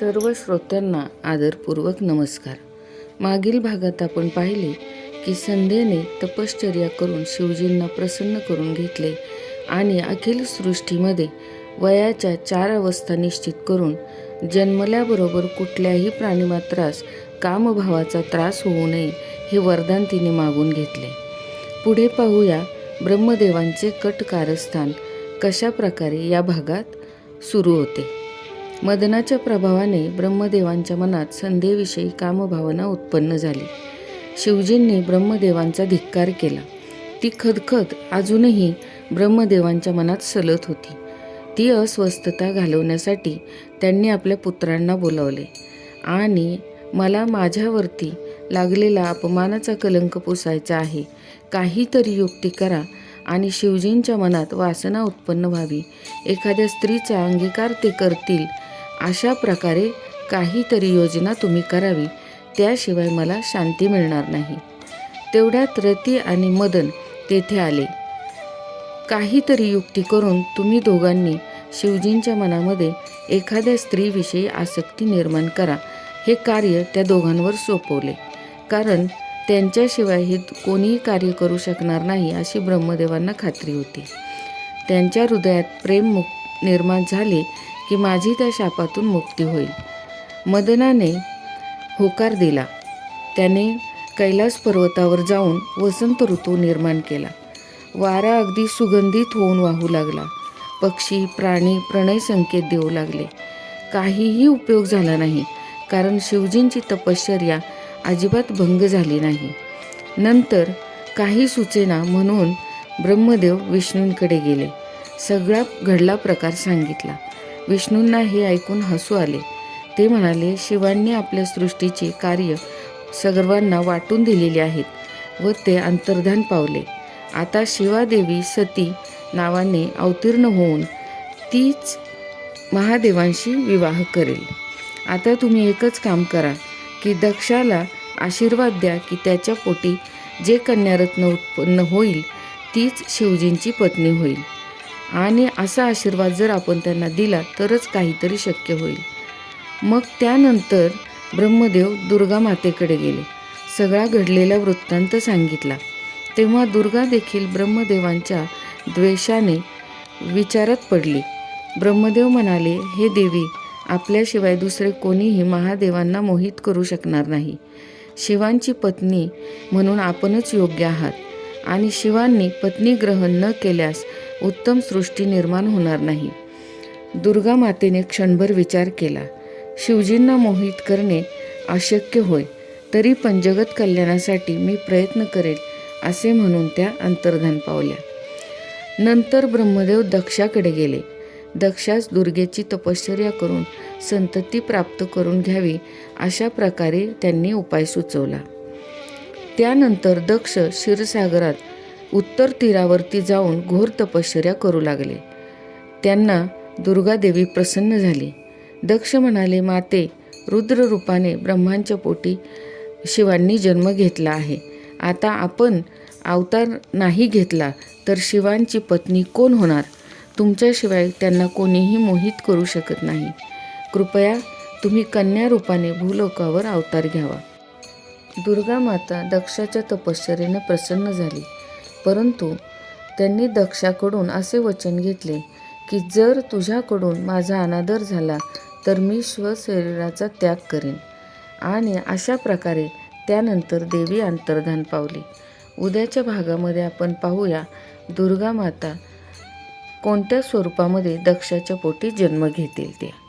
सर्व श्रोत्यांना आदरपूर्वक नमस्कार. मागील भागात आपण पाहिले की संध्येने तपश्चर्या करून शिवजींना प्रसन्न करून घेतले आणि अखिल सृष्टीमध्ये वयाच्या चार अवस्था निश्चित करून जन्मल्याबरोबर कुठल्याही प्राणीमात्रास कामभावाचा त्रास होऊ नये हे वरदान तिने मागून घेतले. पुढे पाहूया ब्रह्मदेवांचे कट कारस्थान कशा प्रकारे या भागात सुरू होते. मदनाच्या प्रभावाने ब्रह्मदेवांच्या मनात संधेविषयी कामभावना उत्पन्न झाली. शिवजींनी ब्रह्मदेवांचा धिक्कार केला. ती खदखद अजूनही ब्रह्मदेवांच्या मनात सलत होती. ती अस्वस्थता घालवण्यासाठी त्यांनी आपल्या पुत्रांना बोलावले. आणि मला माझ्यावरती लागलेला अपमानाचा कलंक पुसायचा आहे. काहीतरी युक्ती करा आणि शिवजींच्या मनात वासना उत्पन्न व्हावी. एखाद्या स्त्रीचा अंगीकार ते करतील अशा प्रकारे काहीतरी योजना तुम्ही करावी. त्याशिवाय मला शांती मिळणार नाही. तेवढ्यात रती आणि मदन तेथे आले. काहीतरी युक्ती करून तुम्ही दोघांनी शिवजींच्या मनामध्ये एखाद्या स्त्रीविषयी आसक्ती निर्माण करा. हे कार्य त्या दोघांवर सोपवले. कारण त्यांच्याशिवाय हे कोणीही कार्य करू शकणार नाही अशी ब्रह्मदेवांना खात्री होती. त्यांच्या हृदयात प्रेम निर्माण झाले की माझी त्या शापातून मुक्ती होईल. मदनाने होकार दिला. त्याने कैलास पर्वतावर जाऊन वसंत ऋतू निर्माण केला. वारा अगदी सुगंधित होऊन वाहू लागला. पक्षी प्राणी प्रणय संकेत देऊ लागले. काहीही उपयोग झाला नाही कारण शिवजींची तपश्चर्या अजिबात भंग झाली नाही. नंतर काही सुचेना म्हणून ब्रह्मदेव विष्णूंकडे गेले. सगळा घडला प्रकार सांगितला. विष्णूंना हे ऐकून हसू आले. ते म्हणाले शिवांनी आपल्या सृष्टीचे कार्य सर्वांना वाटून दिलेले आहेत व ते अंतर्धान पावले. आता शिवादेवी सती नावाने अवतीर्ण होऊन तीच महादेवांशी विवाह करेल. आता तुम्ही एकच काम करा की दक्षाला आशीर्वाद द्या की त्याच्या पोटी जे कन्यारत्न उत्पन्न होईल तीच शिवजींची पत्नी होईल. आणि असा आशीर्वाद जर आपण त्यांना दिला तरच काहीतरी शक्य होईल. मग त्यानंतर ब्रह्मदेव दुर्गा मातेकडे गेले. सगळा घडलेला वृत्तांत सांगितला. तेव्हा दुर्गा देखील ब्रह्मदेवांच्या द्वेषाने विचारात पडली. ब्रह्मदेव म्हणाले हे देवी आपल्याशिवाय दुसरे कोणीही महादेवांना मोहित करू शकणार नाही. शिवांची पत्नी म्हणून आपणच योग्य आहात आणि शिवांनी पत्नी ग्रहण न केल्यास उत्तम सृष्टी निर्माण होणार नाही. दुर्गा मातेने क्षणभर विचार केला शिवजींना मोहित करणे अशक्य होय तरी पण जगत कल्याणासाठी मी प्रयत्न करेल असे म्हणून त्या अंतर्धान पावल्या. नंतर ब्रह्मदेव दक्षाकडे गेले. दक्षास दुर्गेची तपश्चर्या करून संतती प्राप्त करून घ्यावी अशा प्रकारे त्यांनी उपाय सुचवला. त्यानंतर दक्ष क्षीरसागरात उत्तर तीरावरती जाऊन घोर तपश्चर्या करू लागले. त्यांना दुर्गादेवी प्रसन्न झाली. दक्ष म्हणाले माते रुद्ररूपाने ब्रह्मांच्या पोटी शिवांनी जन्म घेतला आहे. आता आपण अवतार नाही घेतला तर शिवांची पत्नी कोण होणार? तुमच्याशिवाय त्यांना कोणीही मोहित करू शकत नाही. कृपया तुम्ही कन्या रूपाने भूलोकावर अवतार घ्यावा. दुर्गा माता दक्षाच्या तपश्चर्येने प्रसन्न झाली. परंतु त्यांनी दक्षाकडून असे वचन घेतले की जर तुझ्याकडून माझा अनादर झाला तर मी स्वशरीराचा त्याग करेन. आणि अशा प्रकारे त्यानंतर देवी अंतर्धान पावली. उद्याच्या भागामध्ये आपण पाहूया दुर्गा माता कोणत्या स्वरूपामध्ये दक्षाच्या पोटी जन्म घेतील ते.